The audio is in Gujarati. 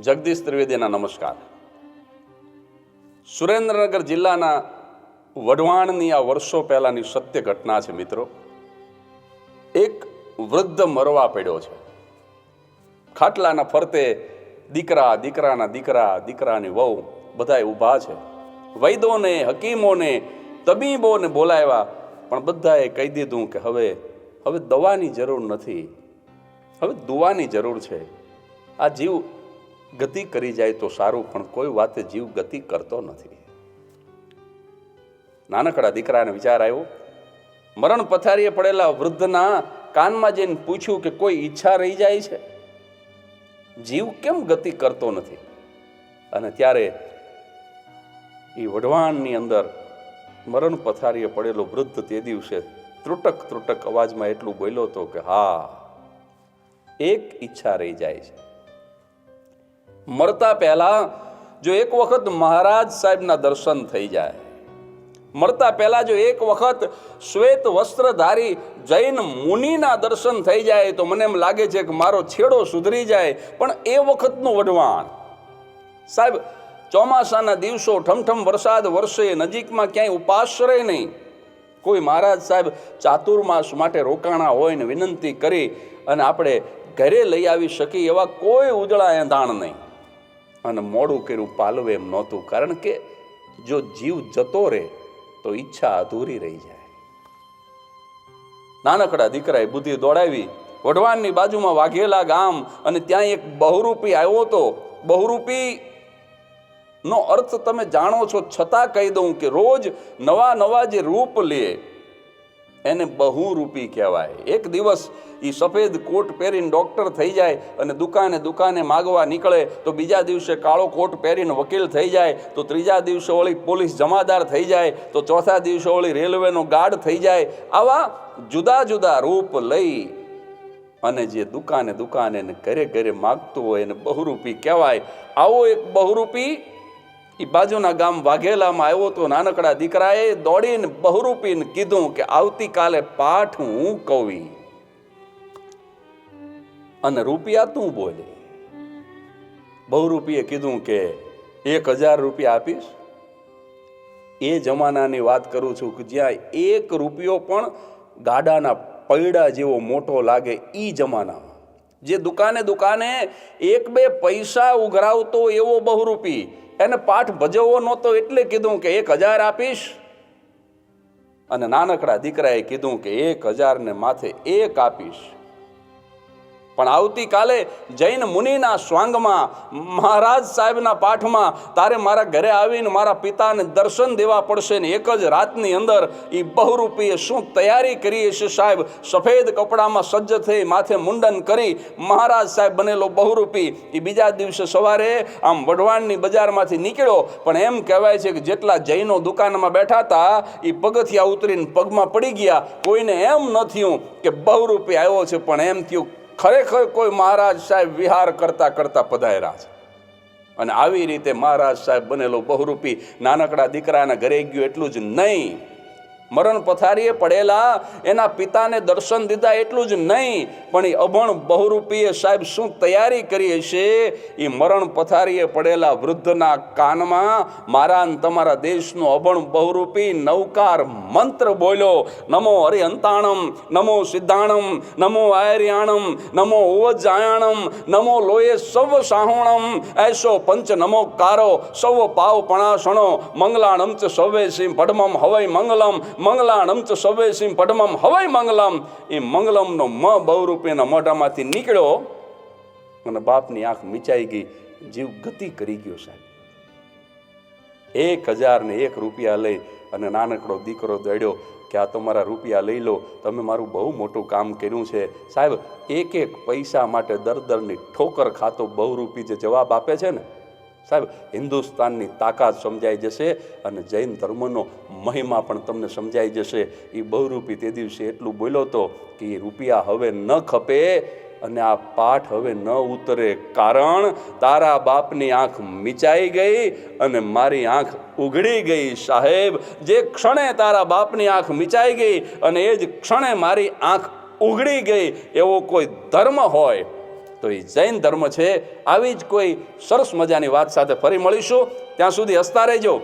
જગદીશ ત્રિવેદીના નમસ્કાર. સુરેન્દ્રનગર જિલ્લાના વઢવાણની આ વર્ષો પહેલાની સત્ય ઘટના છે મિત્રો. એક વૃદ્ધ મરવા પડ્યો છે. ખાટલાના ફરતે દીકરા, દીકરાના દીકરા, દીકરાની વહુ બધાય ઊભા છે. વૈદોને, હકીમોને, તબીબોને બોલાવ્યા, પણ બધાએ કહી દીધું કે હવે હવે દવાની જરૂર નથી. હવે દુવાની જરૂર છે. આ જીવ ગતિ કરી જાય તો સારું, પણ કોઈ વાતે જીવ ગતિ કરતો નથી. નાનકડા દીકરાને વિચાર આવ્યો, મરણ પથારીએ પડેલા વૃદ્ધના કાનમાં જઈને પૂછ્યું કે કોઈ ઈચ્છા રહી જાય છે? જીવ કેમ ગતિ કરતો નથી? અને ત્યારે એ વઢવાણની અંદર મરણ પથારીએ પડેલો વૃદ્ધ તે દિવસે ત્રુટક ત્રુટક અવાજમાં એટલું બોલ્યો હતો કે, હા, એક ઈચ્છા રહી જાય છે. મરતા પહેલાં જો એક વખત મહારાજ સાહેબના દર્શન થઈ જાય. મરતા પહેલાં જો એક વખત શ્વેત વસ્ત્રધારી જૈન મુનિના દર્શન થઈ જાય તો મને એમ લાગે છે કે મારો છેડો સુધરી જાય. પણ એ વખતનું વઢવાણ. સાહેબ, ચોમાસાના દિવસો ઠમઠમ વરસાદ વરસે, નજીકમાં ક્યાંય ઉપાશ્રય નહીં. કોઈ મહારાજ સાહેબ ચાતુર્માસ માટે રોકાણા હોય ને વિનંતી કરી અને આપણે ઘરે લઈ આવી શકીએ એવા કોઈ ઉજળા એંધાણ નહીં. અને મોડું કર્યું પાલવે એમ નહોતું. કારણ કે જો જીવ જતો રહે તો ઈચ્છા અધૂરી રહી જાય. નાનકડા દીકરાએ બુદ્ધિ દોડાવી, વઢવાણની બાજુમાં વાઘેલા ગામ અને ત્યાં એક બહુરૂપી આવ્યો હતો. બહુરૂપી નો અર્થ તમે જાણો છો, છતાં કહી દઉં કે રોજ નવા નવા જે રૂપ લે એને બહુરૂપી કહેવાય. એક દિવસ એ સફેદ કોટ પહેરીને ડૉક્ટર થઈ જાય અને દુકાને દુકાને માગવા નીકળે, તો બીજા દિવસે કાળો કોટ પહેરીને વકીલ થઈ જાય, તો ત્રીજા દિવસે વળી પોલીસ જમાદાર થઈ જાય, તો ચોથા દિવસે વળી રેલવેનો ગાર્ડ થઈ જાય. આવા જુદા જુદા રૂપ લઈ અને જે દુકાને દુકાને એને ઘરે ઘરે માગતું હોય એને બહુરૂપી કહેવાય. આવો એક બહુરૂપી એ બાજુના ગામ વાઘેલામાં આવ્યો તો નાનકડા દીકરાએ દોડીને બહુરૂપીને કીધું કે આવતીકાલે પાઠ હું કવિ. અને રૂપિયા તું બોલે. બહુરૂપીએ કીધું કે એક હજાર રૂપિયા આપીશ. એ જમાનાની વાત કરું છું કે જ્યાં એક રૂપિયો પણ ગાડાના પૈડા જેવો મોટો લાગે એ જમાનામાં. જે દુકાને દુકાને એક બે પૈસા ઉઘરાવતો એવો બહુરૂપી એને પાઠ ભજવવો નહોતો એટલે કીધું કે એક હજાર આપીશ. અને નાનકડા દીકરાએ કીધું કે એક હજારને માથે એક આપીશ. પણ આવતીકાલે જૈન મુનિના સ્વાંગમાં મહારાજ સાહેબના પાઠમાં તારે મારા ઘરે આવીને મારા પિતાને દર્શન દેવા પડશે ને એક જ રાતની અંદર એ બહુરૂપીએ શું તૈયારી કરી છે સાહેબ. સફેદ કપડામાં સજ્જ થઈ માથે મુંડન કરી મહારાજ સાહેબ બનેલો બહુરૂપી. એ બીજા દિવસે સવારે આમ વઢવાણની બજારમાંથી નીકળ્યો. પણ એમ કહેવાય છે કે જેટલા જૈનો દુકાનમાં બેઠા હતા એ પગથિયા ઉતરીને પગમાં પડી ગયા. કોઈને એમ ન થયું કે બહુરૂપી આવ્યો છે, પણ એમ થયું ખરેખર કોઈ મહારાજ સાહેબ વિહાર કરતા કરતા પધાર્યા છે. અને આવી રીતે મહારાજ સાહેબ બનેલો બહુરૂપી નાનકડા દીકરાના ઘરે ગયું એટલું જ નહીં. મરણ પથારીએ પડેલા, એના પિતાને દર્શન દીધા એટલું જ નહીં, પણ એ અભણ બહુરૂપીએ સાહેબ શું તૈયારી કરી હશે? એ મરણ પથારીએ પડેલા વૃદ્ધના કાનમાં મારા તમારા દેશનો અભણ બહુરૂપી નવકાર મંત્ર બોલ્યો, નમો હરિહંતાણમ, નમો સિદ્ધાણમ, નમો આયર્યાણમ નમો ઓવજાયાણમ નમો લોયે સવ સાહોણમ એસો પંચ નમો કારો સૌ પાવ પણાસણો મંગલાણમ ચ સવે સિંહ પડમમ હવય મંગલમ મંગલાણમ ચ સવે સિંહ પડમમ હવાય મંગલમ. એ મંગલમનો મ બહુરૂપીના મોઢામાંથી નીકળ્યો અને બાપની આંખ મિચાઈ ગઈ. જીવ ગતિ કરી ગયો સાહેબ. એક હજાર ને એક રૂપિયા લઈ અને નાનકડો દીકરો દોડ્યો કે આ તો મારા રૂપિયા લઈ લો, તમે મારું બહુ મોટું કામ કર્યું છે. સાહેબ, એક એક પૈસા માટે દર દરની ઠોકર ખાતો બહુરૂપી જે જવાબ આપે છે ને સાહેબ, હિન્દુસ્તાનની તાકાત સમજાઈ જશે અને જૈન ધર્મનો મહિમા પણ તમને સમજાઈ જશે. એ બહુરૂપી તે દિવસે એટલું બોલ્યો હતો કે એ રૂપિયા હવે ન ખપે અને આ પાઠ હવે ન ઉતરે. કારણ તારા બાપની આંખ મિચાઈ ગઈ અને મારી આંખ ઉઘડી ગઈ સાહેબ. જે ક્ષણે તારા બાપની આંખ મિચાઈ ગઈ અને એ જ ક્ષણે મારી આંખ ઉઘડી ગઈ. એવો કોઈ ધર્મ હોય તો એ જૈન ધર્મ છે. આવી જ કોઈ સરસ મજાની વાત સાથે ફરી મળીશું. ત્યાં સુધી હસતા રહેજો.